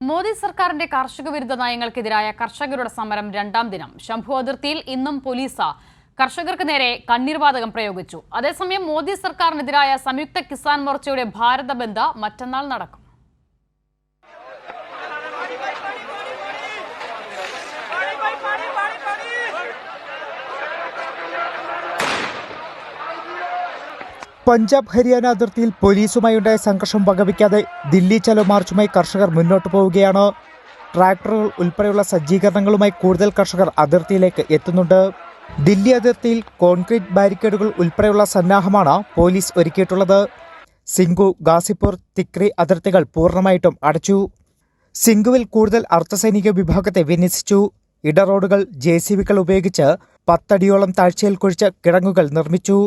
മോദി സർക്കാരിന്റെ കാർഷിക വിരുദ്ധ നയങ്ങൾക്കെതിരായ കർഷകരുടെ സമരം രണ്ടാം ദിനം. ശംഭു അതിർത്തിയിൽ ഇന്നും പോലീസ് കർഷകർക്ക് നേരെ കണ്ണീർവാതകം പ്രയോഗിച്ചു. അതേസമയം മോദി സർക്കാരിനെതിരായ സംയുക്ത കിസാൻ മോർച്ചയുടെ ഭാരത ബന്ദ് മറ്റന്നാൾ നടക്കും. പഞ്ചാബ് ഹരിയാന അതിർത്തിയിൽ പോലീസുമായുണ്ടായ സംഘർഷം വകവയ്ക്കാതെ ദില്ലി ചലോ മാർച്ചുമായി കർഷകർ മുന്നോട്ട് പോവുകയാണ്. ട്രാക്ടറുകൾ ഉൾപ്പെടെയുള്ള സജ്ജീകരണങ്ങളുമായി കൂടുതൽ കർഷകർ അതിർത്തിയിലേക്ക് എത്തുന്നുണ്ട്. ദില്ലി അതിർത്തിയിൽ കോൺക്രീറ്റ് ബാരിക്കേഡുകൾ ഉൾപ്പെടെയുള്ള സന്നാഹമാണ് പോലീസ് ഒരുക്കിയിട്ടുള്ളത്. സിംഗു ഗാസിപ്പൂർ തിക്രി അതിർത്തികൾ പൂർണമായിട്ടും അടച്ചു. സിംഗുവിൽ കൂടുതൽ അർദ്ധസൈനിക വിഭാഗത്തെ വിന്യസിച്ചു. ഇടറോഡുകൾ ജെ സി ബികൾ ഉപയോഗിച്ച് പത്തടിയോളം താഴ്ചയിൽ കുഴിച്ച് കിടങ്ങുകൾ നിർമ്മിച്ചു.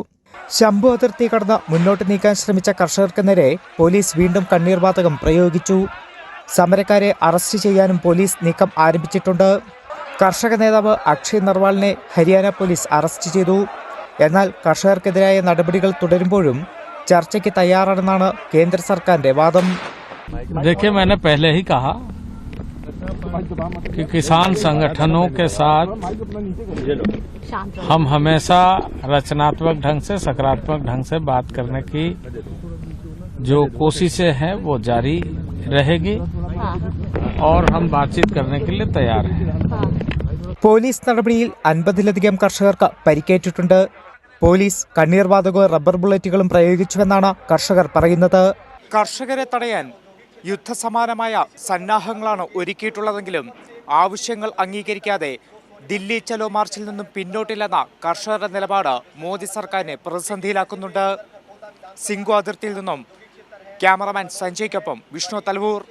ശംഭു അതിർത്തി കടന്ന് മുന്നോട്ട് നീക്കാൻ ശ്രമിച്ച കർഷകർക്ക് നേരെ പോലീസ് വീണ്ടും കണ്ണീർവാതകം പ്രയോഗിച്ചു സമരക്കാരെ അറസ്റ്റ് ചെയ്യാനും പോലീസ് നീക്കം ആരംഭിച്ചിട്ടുണ്ട് കർഷക നേതാവ് അക്ഷയ് നർവാളിനെ ഹരിയാന പോലീസ് അറസ്റ്റ് ചെയ്തു എന്നാൽ കർഷകർക്കെതിരായ നടപടികൾ തുടരുമ്പോഴും ചർച്ചയ്ക്ക് തയ്യാറാണെന്നാണ് കേന്ദ്ര സർക്കാരിന്റെ വാദം देखिए मैंने पहले ही कहा कि किसान संगठनों के साथ हम हमेशा रचनात्मक ढंग से सकारात्मक ढंग से बात करने की जो कोशिशें हैं वो जारी रहेगी और हम बातचीत करने के लिए तैयार हैं പോലീസ് നടപടിയിൽ അൻപതിലധികം കർഷകർക്ക് പരിക്കേറ്റിട്ടുണ്ട് പോലീസ് കണ്ണീർവാതകവും റബ്ബർ ബുള്ളറ്റുകളും പ്രയോഗിച്ചുവെന്നാണ് കർഷകർ പറയുന്നത് കർഷകരെ തടയാൻ യുദ്ധസമാനമായ സന്നാഹങ്ങളാണ് ഒരുക്കിയിട്ടുള്ളതെങ്കിലും ആവശ്യങ്ങൾ അംഗീകരിക്കാതെ ദില്ലി ചലോ മാർച്ചിൽ നിന്നും പിന്നോട്ടില്ലെന്ന കർഷകരുടെ നിലപാട് മോദി സർക്കാരിനെ പ്രതിസന്ധിയിലാക്കുന്നുണ്ട്. സിംഗു അതിർത്തിയിൽ നിന്നും ക്യാമറമാൻ സഞ്ജയ്ക്കൊപ്പം വിഷ്ണു തലവൂർ.